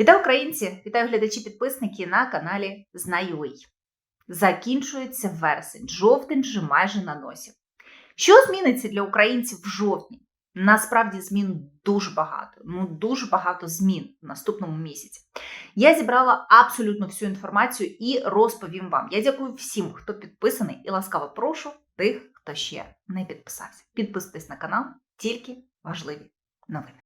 Вітаю українці! Вітаю глядачі-підписники на каналі Знаю.ua. Закінчується вересень, жовтень вже майже на носі. Що зміниться для українців в жовтні? Насправді змін дуже багато. Ну дуже багато змін в наступному місяці. Я зібрала абсолютно всю інформацію і розповім вам. Я дякую всім, хто підписаний, і ласкаво прошу тих, хто ще не підписався. Підписуйтесь на канал, тільки важливі новини.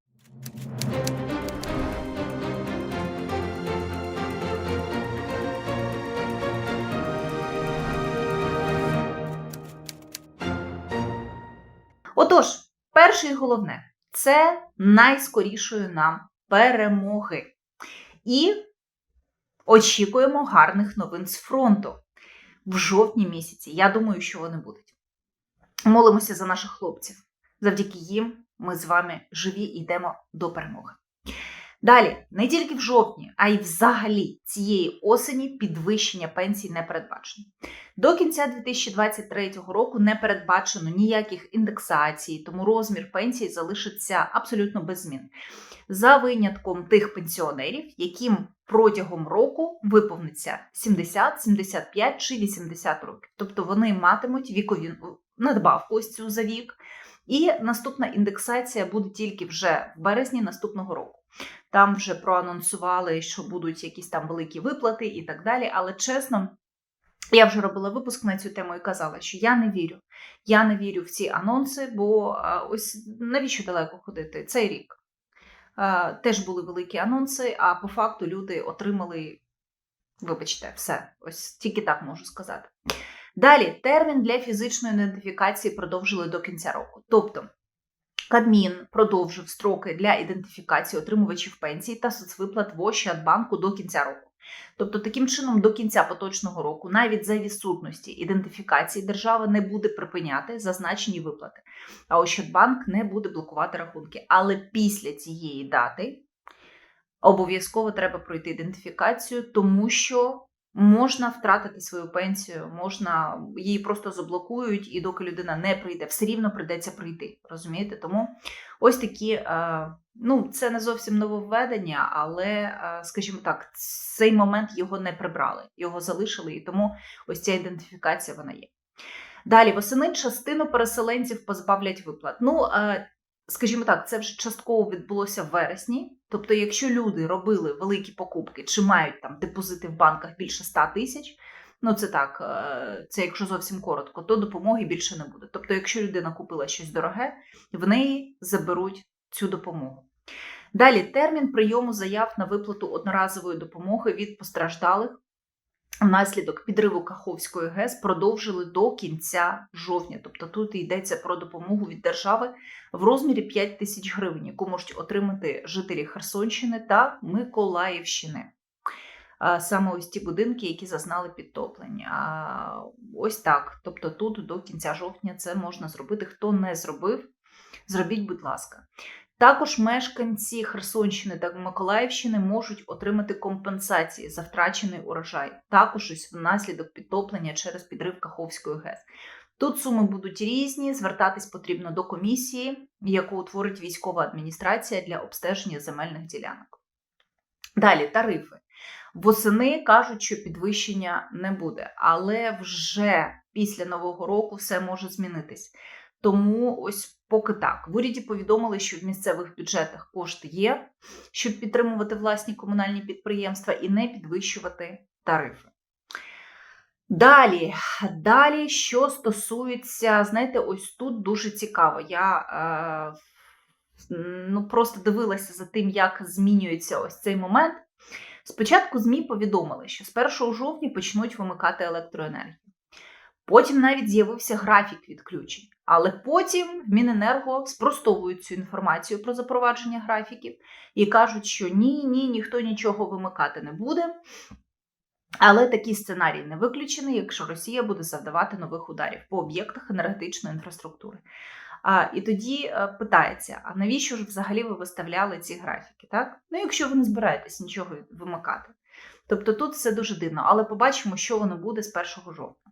Отож, перше і головне це найскорішої нам перемоги. І очікуємо гарних новин з фронту в жовтні місяці. Я думаю, що вони будуть. Молимося за наших хлопців. Завдяки їм ми з вами живі і йдемо до перемоги. Далі, не тільки в жовтні, а й взагалі цієї осені підвищення пенсій не передбачено. До кінця 2023 року не передбачено ніяких індексацій, тому розмір пенсій залишиться абсолютно без змін. За винятком тих пенсіонерів, яким протягом року виповниться 70, 75 чи 80 років. Тобто вони матимуть вікові надбавку ось цю за вік. І наступна індексація буде тільки вже в березні наступного року. Там вже проанонсували, що будуть якісь там великі виплати і так далі. Але чесно, я вже робила випуск на цю тему і казала, що я не вірю. Я не вірю в ці анонси, бо ось навіщо далеко ходити? Цей рік теж були великі анонси, а по факту люди отримали, вибачте, все. Ось тільки так можу сказати. Далі термін для фізичної ідентифікації продовжили до кінця року. Тобто Кабмін продовжив строки для ідентифікації отримувачів пенсій та соцвиплат в Ощадбанку до кінця року. Тобто, таким чином, до кінця поточного року, навіть за відсутності ідентифікації, держава не буде припиняти зазначені виплати, а Ощадбанк не буде блокувати рахунки. Але після цієї дати обов'язково треба пройти ідентифікацію, тому що Можна втратити свою пенсію, можна її просто заблокують, і доки людина не прийде, все рівно прийдеться прийти. Розумієте? Тому ось такі, е, ну це не зовсім нововведення, але, е, скажімо так, цей момент його не прибрали, його залишили, і тому ось ця ідентифікація вона є. Далі восени частину переселенців позбавлять виплат. Ну, е, скажімо так, це вже частково відбулося в вересні. Тобто, якщо люди робили великі покупки чи мають там депозити в банках більше 100 тисяч, ну це так, е, це якщо зовсім коротко, то допомоги більше не буде. Тобто, якщо людина купила щось дороге, в неї заберуть цю допомогу. Далі термін прийому заяв на виплату одноразової допомоги від постраждалих внаслідок підриву Каховської ГЕС продовжили до кінця жовтня. Тобто тут йдеться про допомогу від держави в розмірі 5 тисяч гривень, яку можуть отримати жителі Херсонщини та Миколаївщини. Саме ось ті будинки, які зазнали підтоплення. Ось так. Тобто, тут до кінця жовтня це можна зробити. Хто не зробив, зробіть, будь ласка. Також мешканці Херсонщини та Миколаївщини можуть отримати компенсації за втрачений урожай, також ось внаслідок підтоплення через підрив Каховської ГЕС. Тут суми будуть різні, звертатись потрібно до комісії, яку утворить військова адміністрація для обстеження земельних ділянок. Далі тарифи. Восени кажуть, що підвищення не буде, але вже після нового року все може змінитись. Тому ось поки так. В уряді повідомили, що в місцевих бюджетах кошти є, щоб підтримувати власні комунальні підприємства і не підвищувати тарифи. Далі, далі, що стосується, знаєте, ось тут дуже цікаво. Я е, ну, просто дивилася за тим, як змінюється ось цей момент. Спочатку ЗМІ повідомили, що з 1 жовтня почнуть вимикати електроенергію. Потім навіть з'явився графік відключень. Але потім в Міненерго спростовують цю інформацію про запровадження графіків і кажуть, що ні, ні, ніхто нічого вимикати не буде. Але такий сценарій не виключений, якщо Росія буде завдавати нових ударів по об'єктах енергетичної інфраструктури. А, І тоді е, питається: а навіщо ж взагалі ви виставляли ці графіки? Так? Ну, якщо ви не збираєтесь нічого вимикати. Тобто тут все дуже дивно, але побачимо, що воно буде з 1 жовтня.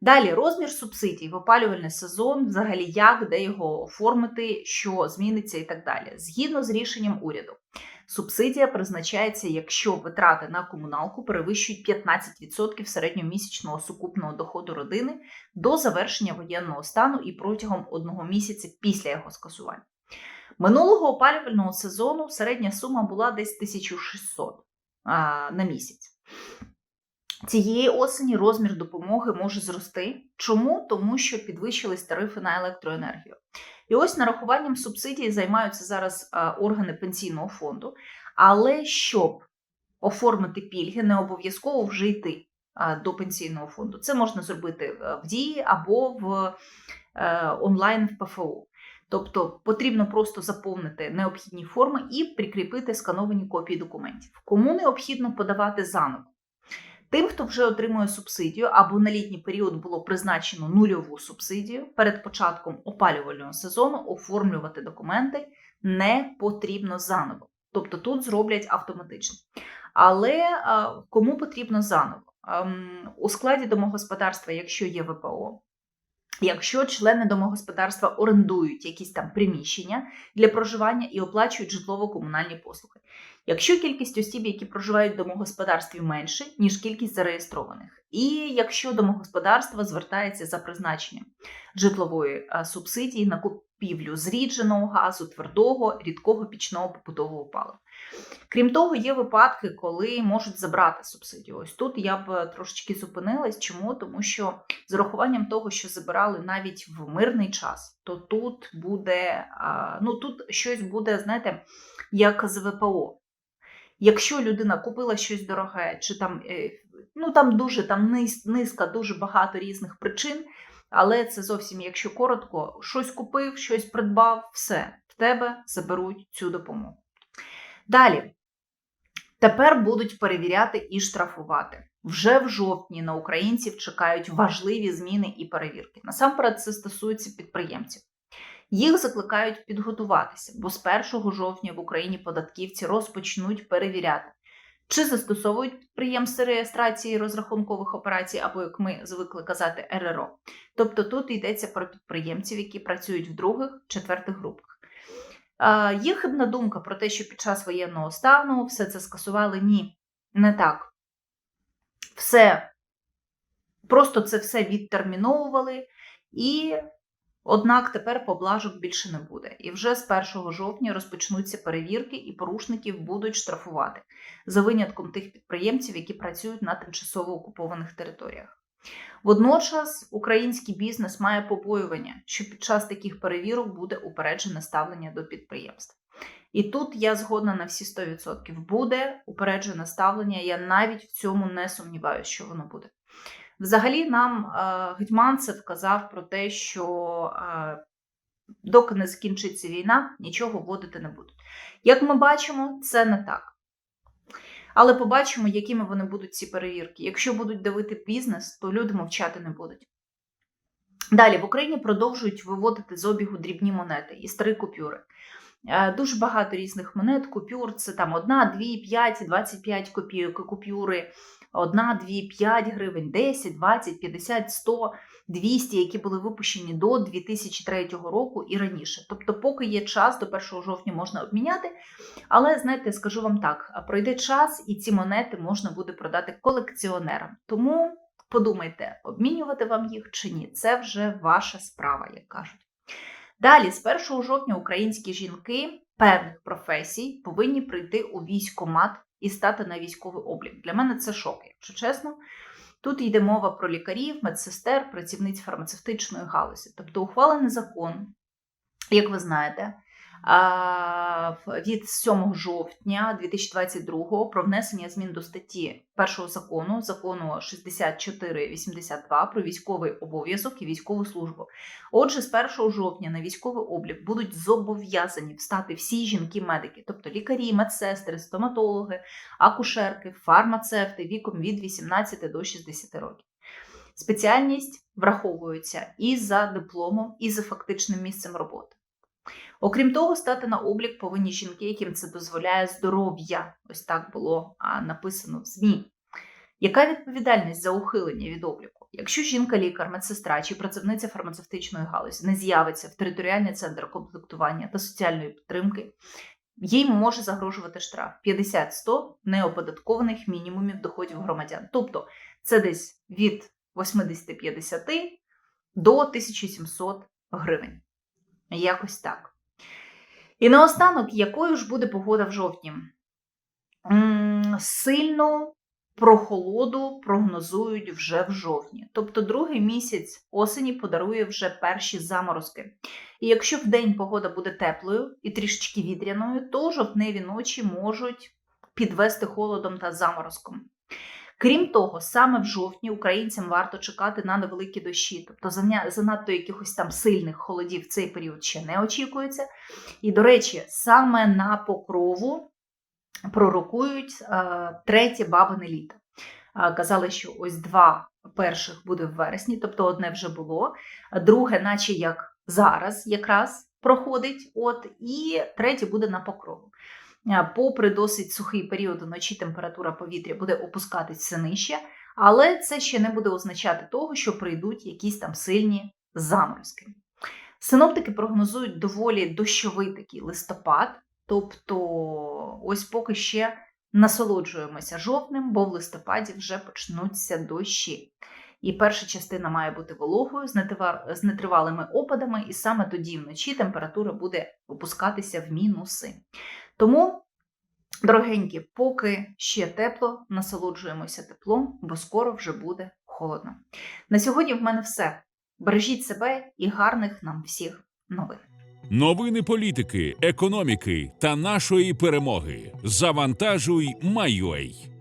Далі розмір субсидій в опалювальний сезон, взагалі як, де його оформити, що зміниться і так далі. Згідно з рішенням уряду, Субсидія призначається, якщо витрати на комуналку перевищують 15% середньомісячного сукупного доходу родини до завершення воєнного стану і протягом одного місяця після його скасування. Минулого опалювального сезону середня сума була десь 1600 а, на місяць. Цієї осені розмір допомоги може зрости. Чому? Тому що підвищились тарифи на електроенергію. І ось нарахуванням субсидії займаються зараз органи пенсійного фонду. Але щоб оформити пільги, не обов'язково вже йти до пенсійного фонду. Це можна зробити е, в дії або в е, онлайн в ПФО. Тобто потрібно просто заповнити необхідні форми і прикріпити скановані копії документів. Кому необхідно подавати заново? Тим, хто вже отримує субсидію або на літній період було призначено нульову субсидію, перед початком опалювального сезону оформлювати документи не потрібно заново. Тобто тут зроблять автоматично. Але кому потрібно заново? У складі домогосподарства, якщо є ВПО, Якщо члени домогосподарства орендують якісь там приміщення для проживання і оплачують житлово-комунальні послуги, якщо кількість осіб, які проживають в домогосподарстві, менше, ніж кількість зареєстрованих, і якщо домогосподарство звертається за призначенням житлової субсидії на купівлю зрідженого газу, твердого, рідкого пічного побутового палива. Крім того, є випадки, коли можуть забрати субсидію. Ось тут я б трошечки зупинилась. Чому? Тому що з урахуванням того, що забирали навіть в мирний час, то тут буде, ну тут щось буде, знаєте, як з ВПО. Якщо людина купила щось дороге, чи там е, ну там дуже там низка, дуже багато різних причин, але це зовсім, якщо коротко, щось купив, щось придбав, все, в тебе заберуть цю допомогу. Далі, тепер будуть перевіряти і штрафувати. Вже в жовтні на українців чекають важливі зміни і перевірки. Насамперед, це стосується підприємців. Їх закликають підготуватися, бо з 1 жовтня в Україні податківці розпочнуть перевіряти, чи застосовують підприємства реєстрації розрахункових операцій, або, як ми звикли казати, РРО. Тобто тут йдеться про підприємців, які працюють в других, четвертих групах. Є хибна думка про те, що під час воєнного стану все це скасували. Ні, не так. Все, просто це все відтерміновували, і, однак, тепер поблажок більше не буде. І вже з 1 жовтня розпочнуться перевірки, і порушників будуть штрафувати за винятком тих підприємців, які працюють на тимчасово окупованих територіях. Водночас український бізнес має побоювання, що під час таких перевірок буде упереджене ставлення до підприємств. І тут я згодна на всі 100%. Буде упереджене ставлення, я навіть в цьому не сумніваюся, що воно буде. Взагалі, нам е, Гетьманцев казав про те, що е, доки не закінчиться війна, нічого вводити не будуть. Як ми бачимо, це не так. Але побачимо, якими вони будуть ці перевірки. Якщо будуть давити бізнес, то люди мовчати не будуть. Далі в Україні продовжують виводити з обігу дрібні монети і старі купюри. Е, дуже багато різних монет, купюр це там 1, 2, 5, 25 копійок купюри, 1, 2, 5 гривень, 10, 20, 50, 100, 200, які були випущені до 2003 року і раніше. Тобто, поки є час, до 1 жовтня можна обміняти. Але, знаєте, скажу вам так: пройде час, і ці монети можна буде продати колекціонерам. Тому подумайте, обмінювати вам їх чи ні. Це вже ваша справа, як кажуть. Далі, з 1 жовтня, українські жінки певних професій повинні прийти у військомат і стати на військовий облік. Для мене це шок, якщо чесно. Тут йде мова про лікарів, медсестер, працівниць фармацевтичної галузі. Тобто ухвалений закон, як ви знаєте, від 7 жовтня 2022 про внесення змін до статті першого закону, закону 6482 про військовий обов'язок і військову службу. Отже, з 1 жовтня на військовий облік будуть зобов'язані встати всі жінки-медики, тобто лікарі, медсестри, стоматологи, акушерки, фармацевти віком від 18 до 60 років. Спеціальність враховується і за дипломом, і за фактичним місцем роботи. Окрім того, стати на облік повинні жінки, яким це дозволяє здоров'я. Ось так було написано в ЗМІ. Яка відповідальність за ухилення від обліку? Якщо жінка-лікар, медсестра чи працівниця фармацевтичної галузі не з'явиться в територіальний центр комплектування та соціальної підтримки, їм може загрожувати штраф 50-100 неоподаткованих мінімумів доходів громадян. Тобто це десь від 80-50 до 1700 гривень. Якось так. І наостанок, якою ж буде погода в жовтні? Сильно прохолоду прогнозують вже в жовтні. Тобто другий місяць осені подарує вже перші заморозки. І якщо в день погода буде теплою і трішечки вітряною, то жовтневі ночі можуть підвести холодом та заморозком. Крім того, саме в жовтні українцям варто чекати на невеликі дощі, тобто занадто якихось там сильних холодів в цей період ще не очікується. І, до речі, саме на покрову пророкують е, третє бабине літо. Е, Казали, що ось два перших буде в вересні, тобто одне вже було, друге, наче як зараз якраз проходить, от, і третє буде на покрову. Е, Попри досить сухий період уночі температура повітря буде опускатись все нижче, але це ще не буде означати того, що прийдуть якісь там сильні заморозки. Синоптики прогнозують доволі дощовий такий листопад, тобто ось поки ще насолоджуємося жовтнем, бо в листопаді вже почнуться дощі. І перша частина має бути вологою з нетривалими опадами, і саме тоді вночі температура буде опускатися в мінуси. Тому, дорогенькі, поки ще тепло, насолоджуємося теплом, бо скоро вже буде холодно. На сьогодні в мене все. Бережіть себе і гарних нам всіх новин. Новини політики, економіки та нашої перемоги. Завантажуй Майой.